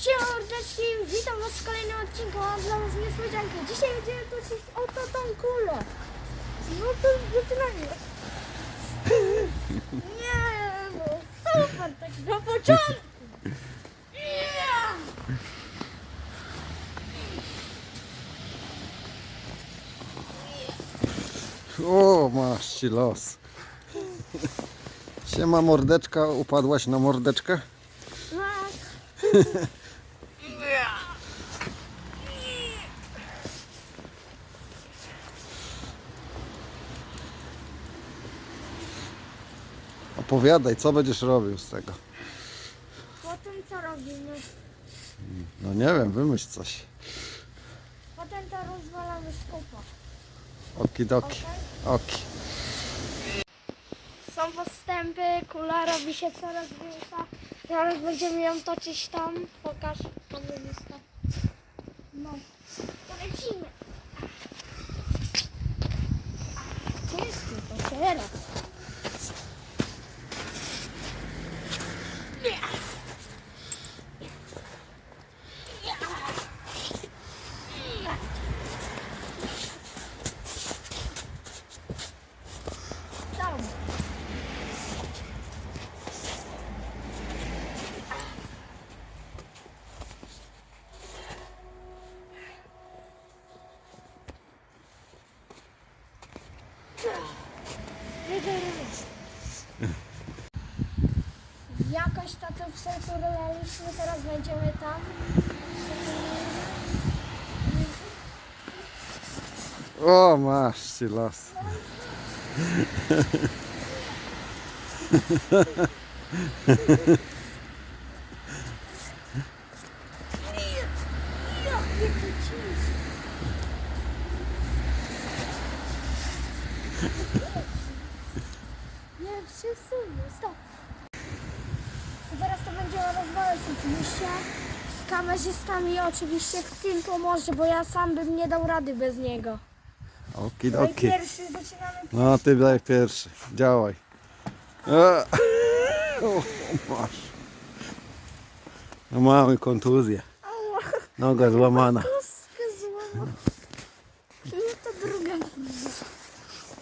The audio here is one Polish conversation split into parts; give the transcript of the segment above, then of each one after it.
Siema mordeczki, witam was w kolejnym odcinku, mam dla was niespodziankę. Dzisiaj będziemy toczyć oto tą kulę. No to zaczynajmy. Nie, no super, tak na początku. O, masz ci los. Siema mordeczka, upadłaś na mordeczkę? Raz. Opowiadaj, co będziesz robił z tego? Potem co robimy? No nie wiem, wymyśl coś. Potem to rozwalamy skopa. Okidoki. Oki. Są postępy, kula robi się coraz większa. Zaraz będziemy ją toczyć tam. Pokaż, kamerzysta. No, to lecimy. Ciężko to teraz. Tam. Jakoś tato w sercu rolaliśmy, teraz będziemy tam. O, masz ci los. Nie, przesunie, stop. Teraz to będziemy rozmawiać oczywiście z kamerzystami oczywiście w tym pomoże, bo ja sam bym nie dał rady bez niego. No i Okidoki. pierwszy zaczynamy. No ty daj pierwszy. Działaj. E. O, masz. No mamy kontuzję. Ała, Noga złamana. kostkę złamał. I to druga.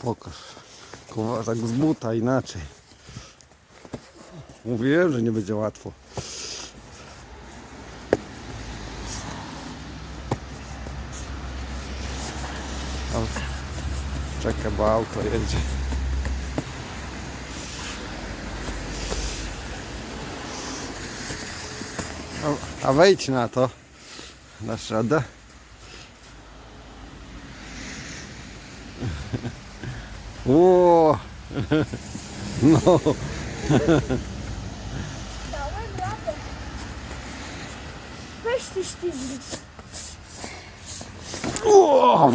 Pokaż. Tak z buta inaczej. Mówiłem, że nie będzie łatwo. Auto. Czekaj, bo auto jedzie. A, a wejdź na to. Dasz radę? O! No, Dałem radę. Weź ty ślizgi. o!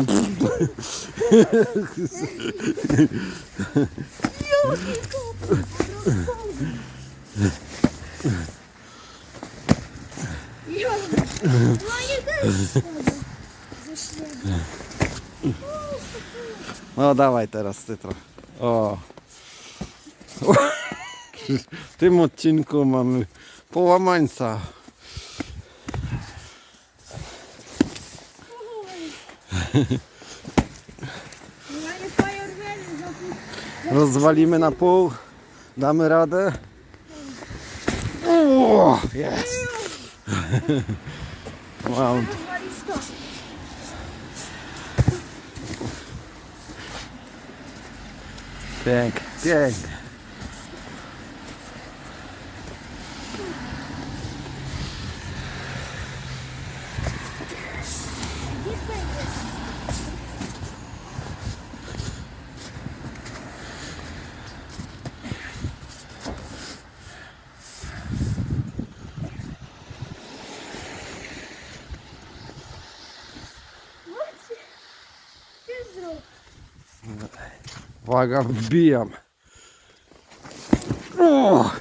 No nie też. Ze śniegu. No dawaj teraz ty trochę. O. W tym odcinku mamy połamańca. Rozwalimy na pół. Damy radę. Jest. Mam. Pięknie, pięknie. Uwaga, wbijam. O!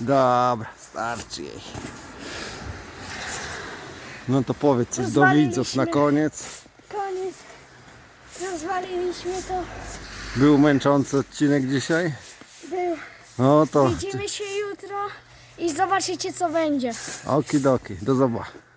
Dobra, starczy jej. No to powiedz coś do widzów na koniec. Koniec. Rozwaliliśmy to. Był męczący odcinek dzisiaj. No to Widzimy się jutro i zobaczycie co będzie. okidoki. Do zobaczenia.